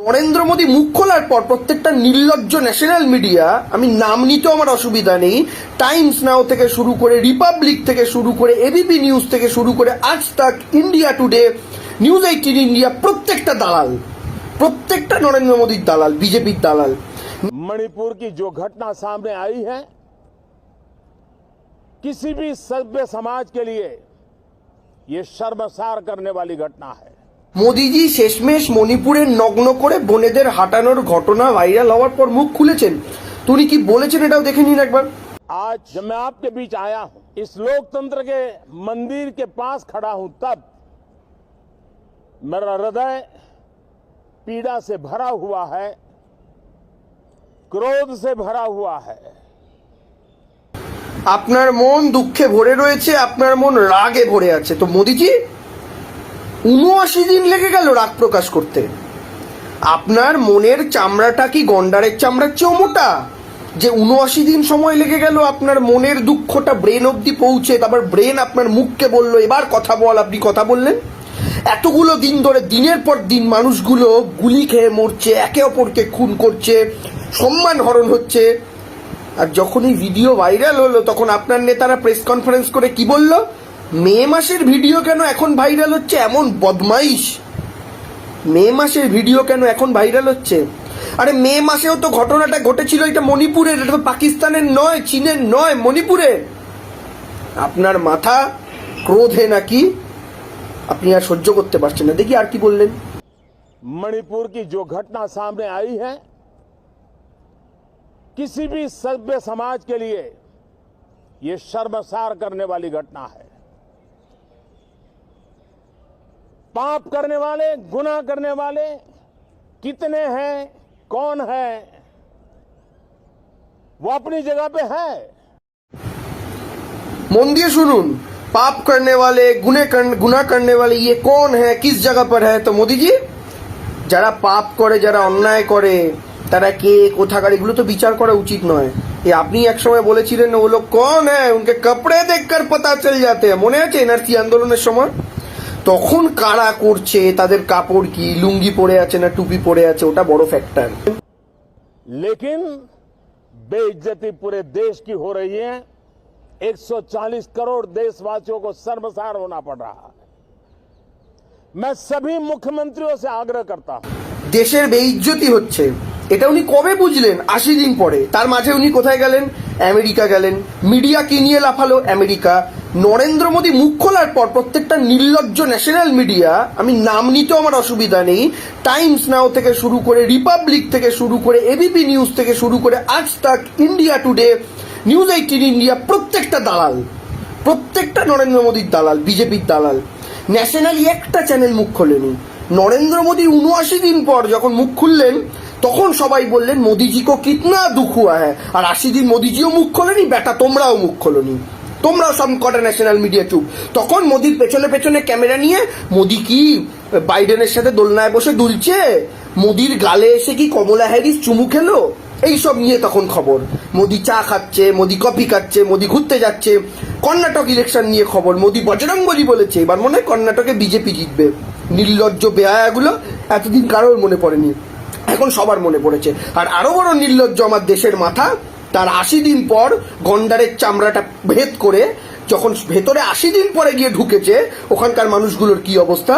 নরেন্দ্র মোদী মুখ খোলার পর প্রত্যেকটা নির্লজ্জ ন্যাশনাল মিডিয়া আমি নাম নিতেও আমার অসুবিধা নেই টাইমস নাও থেকে শুরু করে রিপাবলিক থেকে শুরু করে এবিপি নিউজ থেকে শুরু করে আজ তাক India Today News eighteen India প্রত্যেকটা দালাল প্রত্যেকটা নরেন্দ্র মোদীর দালাল বিজেপির দালাল मणिपुर की जो घटना सामने आई है किसी भी सभ्य समाज के लिए ये शर्मसार करने वाली घटना है মোদিজি শেষমেশ মণিপুরের নগ্ন করে বোনেদের হাঁটানোর ঘটনা ভাইরাল হওয়ার পর মুখ খুলেছেন তিনি কি বলেছেন এটাও দেখে নিন একবার आज जब मैं आपके बीच आया हूं इस लोकतंत्र के मंदिर के पास खड़ा हूं तब मेरा हृदय पीड़ा से भरा हुआ है क्रोध से भरा हुआ है আপনার মন দুঃখে ভরে রয়েছে আপনার মন রাগে ভরে আছে তো মোদিজি উনআশি দিন লেগে গেল রাগ প্রকাশ করতে। আপনার মনের চামড়াটা কি গন্ডারের চামড়ার চেয়েও মোটা? যে উনআশি দিন সময় লেগে গেল, আপনার মনের দুঃখটা ব্রেন অবধি পৌঁছে, তারপর ব্রেন আপনার মুখকে বলল, এবার কথা বল, আপনি কথা বললেন? এতগুলো দিন ধরে, দিনের পর দিন মানুষগুলো গুলি খেয়ে মরছে, একে অপরকে খুন করছে, সম্মান হরণ হচ্ছে। আর যখন এই ভিডিও ভাইরাল হলো, তখন আপনার নেতারা প্রেস কনফারেন্স করে কি বলল? মে মাসের ভিডিও কেন এখন ভাইরাল হচ্ছে এমন বদমাইশ মে মাসের ভিডিও কেন এখন ভাইরাল হচ্ছে আরে মে মাসেও তো ঘটনাটা ঘটেছিল এটা মণিপুরের এটা তো পাকিস্তানের নয় চীনের নয় মণিপুরের আপনার মাথা ক্রোধে নাকি আপনি আর সহ্য করতে পারছেন না দেখি আর কি বললেন मणिपुर की जो घटना सामने आई है किसी भी सभ्य समाज के लिए ये शर्मसार करने वाली घटना है पाप करने वाले गुनाह करने वाले कितने हैं कौन है वो अपनी जगह पे है मन दिए सुनून पाप करने वाले गुने कर, गुना करने वाले ये कौन है किस जगह पर है तो मोदी जी যারা পাপ করে যারা অন্যায় করে তারা কে কোথাকার এগুলো তো বিচার করা উচিত নয় এ আপনি একসময় বলেছিলেন ও লোক কোন হ্যাঁ উনকে কাপড়ে দেখকার পাতা চল যাতে हैं। মনে আছে এনআরসি আন্দোলনের সময় তখন কারা করছে তাদের কাপড় কি লুঙ্গি পরে আছে না টুপি পরে আছে ওটা বড় ফ্যাক্টর लेकिन बेइज्जती पूरे देश की हो रही है 140 करोड़ देशवासियों को शर्मसार होना पड़ रहा है मैं सभी मुख्यमंत्रियों से आग्रह करता हूं দেশের বেইজ্জতি হচ্ছে এটা উনি কবে বুঝলেন আশি দিন পরে তার মাঝে উনি কোথায় গেলেন আমেরিকা গেলেন মিডিয়া কি নিয়ে লাফালো আমেরিকা নরেন্দ্র মোদী মুখ খোলার পর প্রত্যেকটা নির্লজ্জ ন্যাশনাল মিডিয়া আমি নাম নিতেও আমার অসুবিধা নেই টাইমস নাও থেকে শুরু করে রিপাবলিক থেকে শুরু করে এবিপি নিউজ থেকে শুরু করে আজ তাক India Today News eighteen India প্রত্যেকটা দালাল, প্রত্যেকটা নরেন্দ্র মোদীর দালাল বিজেপির দালাল ন্যাশনালি একটা চ্যানেল মুখ খোলেনি। নরেন্দ্র মোদী উনআশি দিন পর যখন মুখ খুললেন, তখন সবাই বললেন মোদিজি কো কিতনা দুঃখ হুয়া আর আশি দিন মোদিজিও মুখ খোলেনি, বেটা তোমরাও মুখ খোলনি। তোমরাও সব কটা ন্যাশনাল মিডিয়া চুপ। তখন মোদির পেছনে পেছনে ক্যামেরা নিয়ে, মোদি কি? বাইডেনের সাথে দোলনায় বসে দুলছে? মোদির গালে এসে কি কমলা হ্যারিস চুমু খেলো? এইসব নিয়ে তখন খবর। মোদি চা খাচ্ছে, মোদি কফি খাচ্ছে, মোদি ঘুরতে যাচ্ছে। কর্ণাটক ইলেকশন নিয়ে খবর। মোদি বজরঙ্গলি বলেছে, এবার মনে হয় কর্ণাটকে বিজেপি জিতবে। নির্লজ্জ বেহায়াগুলো এতদিন কারোর মনে পড়েনি। এখন সবার মনে পড়েছে। আর আরও বড় নির্লজ্জ আমার দেশের মাথা তার আশি দিন পর গন্ডারের চামড়াটা ভেদ করে, যখন ভেতরে আশি দিন পরে গিয়ে ঢুকেছে, ওখানকার মানুষগুলোর কি অবস্থা?